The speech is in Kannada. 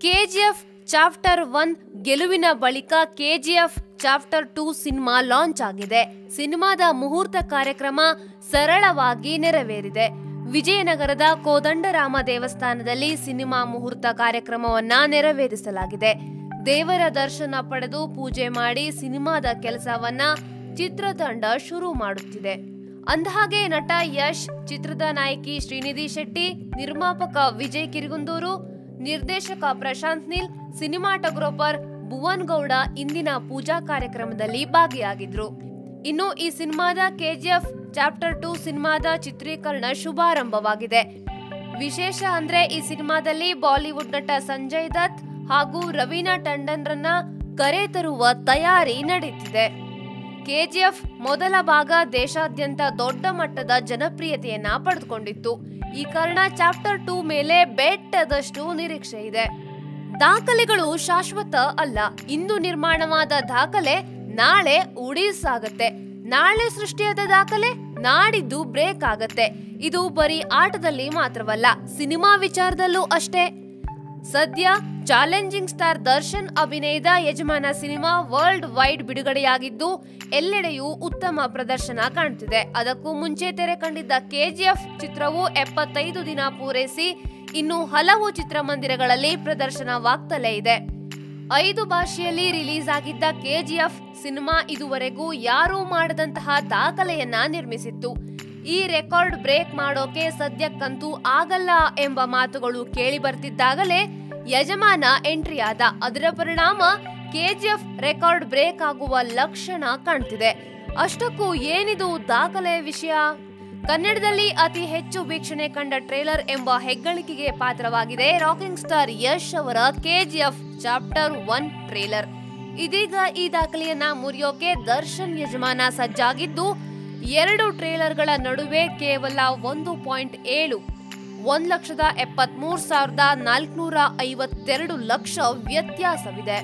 ಕೆಜಿಎಫ್ ಚಾಪ್ಟರ್ ಒನ್ ಗೆಲುವಿನ ಬಳಿಕ KGF chapter two cinema launch ಆಗಿದೆ. ಸಿನಿಮಾದ ಮುಹೂರ್ತ ಕಾರ್ಯಕ್ರಮ ಸರಳವಾಗಿ ನೆರವೇರಿದೆ. ವಿಜಯನಗರದ ಕೋದಂಡರಾಮ ದೇವಸ್ಥಾನದಲ್ಲಿ ಸಿನಿಮಾ ಮುಹೂರ್ತ ಕಾರ್ಯಕ್ರಮವನ್ನ ನೆರವೇರಿಸಲಾಗಿದೆ. ದೇವರ ದರ್ಶನ ಪಡೆದು ಪೂಜೆ ಮಾಡಿ ಸಿನಿಮಾದ ಕೆಲಸವನ್ನ ಚಿತ್ರತಂಡ ಶುರು ಮಾಡುತ್ತಿದೆ. ಅಂದಹಾಗೆ ನಟ ಯಶ್, ಚಿತ್ರದ ನಾಯಕಿ ಶ್ರೀನಿಧಿ ಶೆಟ್ಟಿ, ನಿರ್ಮಾಪಕ ವಿಜಯ್ ಕಿರಿಗುಂದೂರು ನಿರ್ದೇಶಕ ಪ್ರಶಾಂತ್ ನೀಲ್ ಸಿನಿಮಾಟೋಗ್ರಾಫರ್ ಭುವನ್ ಗೌಡ ಇಂದಿನ ಪೂಜಾ ಕಾರ್ಯಕ್ರಮದಲ್ಲಿ ಭಾಗಿಯಾಗಿದ್ರು. ಇನ್ನು ಈ ಸಿನಿಮಾದ ಕೆಜಿಎಫ್ ಚಾಪ್ಟರ್ ಟು ಸಿನಿಮಾದ ಚಿತ್ರೀಕರಣ ಶುಭಾರಂಭವಾಗಿದೆ. ವಿಶೇಷ ಅಂದ್ರೆ ಈ ಸಿನಿಮಾದಲ್ಲಿ ಬಾಲಿವುಡ್ ನಟ ಸಂಜಯ್ ದತ್ ಹಾಗೂ ರವೀನಾ ಟಂಡನ್ರನ್ನ ಕರೆತರುವ ತಯಾರಿ ನಡೆಯುತ್ತಿದೆ ಕೆಜಿಎಫ್ ಮೊದಲ ಭಾಗ ದೇಶಾದ್ಯಂತ ದೊಡ್ಡ ಮಟ್ಟದ ಜನಪ್ರಿಯತೆಯನ್ನ ಪಡೆದುಕೊಂಡಿತ್ತು. ಈ ಕಾರಣ ಚಾಪ್ಟರ್ ಟೂ ಮೇಲೆ ಬೆಟ್ಟದಷ್ಟು ನಿರೀಕ್ಷೆ ಇದೆ. ದಾಖಲೆಗಳು ಶಾಶ್ವತ ಅಲ್ಲ. ಇಂದು ನಿರ್ಮಾಣವಾದ ದಾಖಲೆ ನಾಳೆ ಉಡೀಸಾಗತ್ತೆ. ನಾಳೆ ಸೃಷ್ಟಿಯಾದ ದಾಖಲೆ ನಾಡಿದ್ದು ಬ್ರೇಕ್ ಆಗತ್ತೆ. ಇದು ಬರೀ ಆಟದಲ್ಲಿ ಮಾತ್ರವಲ್ಲ, ಸಿನಿಮಾ ವಿಚಾರದಲ್ಲೂ ಅಷ್ಟೇ. ಸದ್ಯ ಚಾಲೆಂಜಿಂಗ್ ಸ್ಟಾರ್ ದರ್ಶನ್ ಅಭಿನಯದ ಯಜಮಾನ ಸಿನಿಮಾ ವರ್ಲ್ಡ್ ವೈಡ್ ಬಿಡುಗಡೆಯಾಗಿದ್ದು, ಎಲ್ಲೆಡೆಯೂ ಉತ್ತಮ ಪ್ರದರ್ಶನ ಕಾಣುತ್ತಿದೆ ಅದಕ್ಕೂ ಮುಂಚೆ ತೆರೆ ಕಂಡಿದ್ದ ಕೆಜಿಎಫ್ ಚಿತ್ರವು ಎಪ್ಪತ್ತೈದು ದಿನ ಪೂರೈಸಿ, ಇನ್ನು ಹಲವು ಚಿತ್ರಮಂದಿರಗಳಲ್ಲಿ ಪ್ರದರ್ಶನವಾಗ್ತಲೇ ಇದೆ. ಐದು ಭಾಷೆಯಲ್ಲಿ ರಿಲೀಸ್ ಆಗಿದ್ದ ಕೆಜಿಎಫ್ ಸಿನಿಮಾ ಇದುವರೆಗೂ ಯಾರೂ ಮಾಡದಂತಹ ದಾಖಲೆಯನ್ನ ನಿರ್ಮಿಸಿತ್ತು. ಈ ರೆಕಾರ್ಡ್ ಬ್ರೇಕ್ ಮಾಡೋಕೆ ಸದ್ಯಕ್ಕಂತೂ ಆಗಲ್ಲ ಎಂಬ ಮಾತುಗಳು ಕೇಳಿ ಬರ್ತಿದ್ದಾಗಲೇ ಯಜಮಾನ ಎಂಟ್ರಿ ಆದ ಅದರ ಪರಿಣಾಮ ಕೆಜಿಎಫ್ ರೆಕಾರ್ಡ್ ಬ್ರೇಕ್ ಆಗುವ ಲಕ್ಷಣ ಕಾಣ್ತಿದೆ. ಅಷ್ಟಕ್ಕೂ ಏನಿದು ದಾಖಲೆ ವಿಷಯ? ಕನ್ನಡದಲ್ಲಿ ಅತಿ ಹೆಚ್ಚು ವೀಕ್ಷಣೆ ಕಂಡ ಟ್ರೇಲರ್ ಎಂಬ ಹೆಗ್ಗಳಿಕೆಗೆ ಪಾತ್ರವಾಗಿದೆ ರಾಕಿಂಗ್ ಸ್ಟಾರ್ ಯಶ್ ಅವರ ಕೆಜಿಎಫ್ ಚಾಪ್ಟರ್ ಒನ್ ಟ್ರೇಲರ್. ಇದೀಗ ಈ ದಾಖಲೆಯನ್ನ ಮುರಿಯೋಕೆ ದರ್ಶನ್ ಯಜಮಾನ ಸಜ್ಜಾಗಿದ್ದು, ಎರಡು ಟ್ರೇಲರ್ಗಳ ನಡುವೆ ಕೇವಲ ಒಂದು ಪಾಯಿಂಟ್ ಏಳು ಒಂದ್ ಲಕ್ಷದ ಎಪ್ಪತ್ಮೂರು ಸಾವಿರದ ನಾಲ್ಕುನೂರ ಐವತ್ತೆರಡು ಲಕ್ಷ ವ್ಯತ್ಯಾಸವಿದೆ.